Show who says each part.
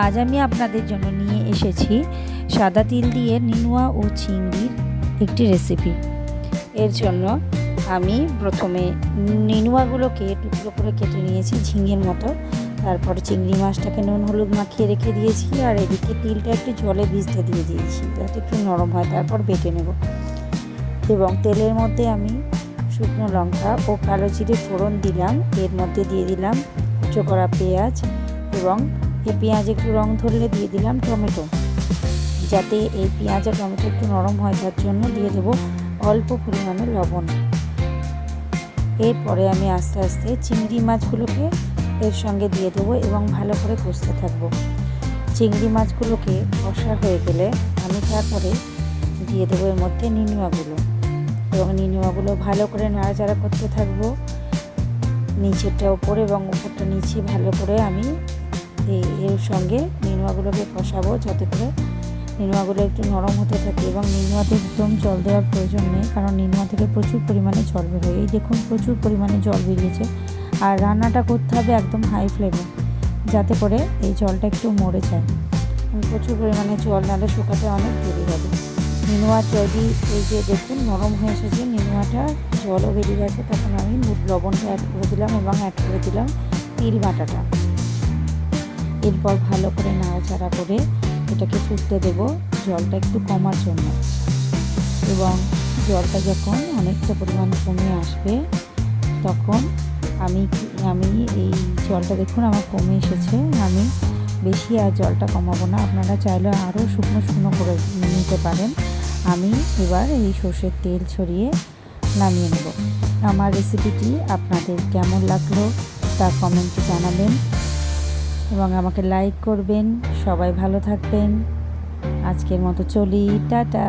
Speaker 1: আজ আমি আপনাদের জন্য নিয়ে এসেছি সাদা তিল দিয়ে নিনুয়া ও চিংড়ির একটি রেসিপি এর জন্য আমি প্রথমে নিনুয়াগুলোকে টুকরো করে কেটে নিয়েছি ঝিঙের মতো। তারপর চিংড়ি মাছটাকে নুন হলুদ মাখিয়ে রেখে দিয়েছি আর এদিকে তিলটা একটু জলে ভিজতে দিয়ে দিয়েছি যাতে একটু নরম হয়, তারপর বেটে নেব। এবং তেলের মধ্যে আমি শুকনো লঙ্কা ও কালো জিরে ফোড়ন দিলাম। এর মধ্যে দিয়ে দিলাম কুচো করা পেঁয়াজ এবং পেঁয়াজ একটু রং ধরলে দিয়ে দিলাম টমেটো। যাতে এই পেঁয়াজ আর টমেটো একটু নরম হয় তার জন্য দিয়ে দেবো অল্প পরিমাণে লবণ। এরপরে আমি আস্তে আস্তে চিংড়ি মাছগুলোকে এর সঙ্গে দিয়ে দেবো এবং ভালো করে কষতে থাকব। চিংড়ি মাছগুলোকে কষা হয়ে গেলে আমি তারপরে দিয়ে দেবো এর মধ্যে নিনুয়াগুলো এবং নিনুয়াগুলো ভালো করে নাড়াচাড়া করতে থাকব। নিচেরটা ওপরে এবং উপরটা নিচে ভালো করে আমি এর সঙ্গে নিনুয়াগুলোকে কষাবো যাতে করে নিনুয়াগুলো একটু নরম হতে থাকে এবং নিনুয়াতে একদম জল দেওয়ার প্রয়োজন নেই, কারণ নিনুয়া থেকে প্রচুর পরিমাণে জল বেরোয় এই দেখুন, প্রচুর পরিমাণে জল বেরিয়েছে। আর রান্নাটা করতে হবে একদম হাই ফ্লেমে যাতে করে এই জলটা একটু মরে যায়। প্রচুর পরিমাণে জল নালে শুকাতে অনেক দেরি হবে। নিনুয়া যদি এই যে দেখুন, নরম হয়ে এসেছে নিনুয়াটা জলও বেরিয়ে গেছে, তখন আমি লবণটা অ্যাড করে দিলাম এবং অ্যাড করে দিলাম তিল বাটাটা। এরপর ভালো করে নাড়াচাড়া করে এটাকে ফুটতে দেব। জলটা একটু কমার জন্য। এবং জলটা যখন অনেকটা পরিমাণ কমে আসবে, তখন আমি আমি এই জলটা দেখুন আমার কমে এসেছে। আমি বেশি আর জলটা কমাবো না। আপনারা চাইলে আরও শুকনো শুকনো করে নিতে পারেন। আমি এবার এই সর্ষের তেল ছড়িয়ে নামিয়ে নেব। আমার রেসিপিটি আপনাদের কেমন লাগল তা কমেন্টে জানাবেন। এবং আমাকে লাইক করবেন। সবাই ভালো থাকবেন। আজকের মতো চলি। টাটা।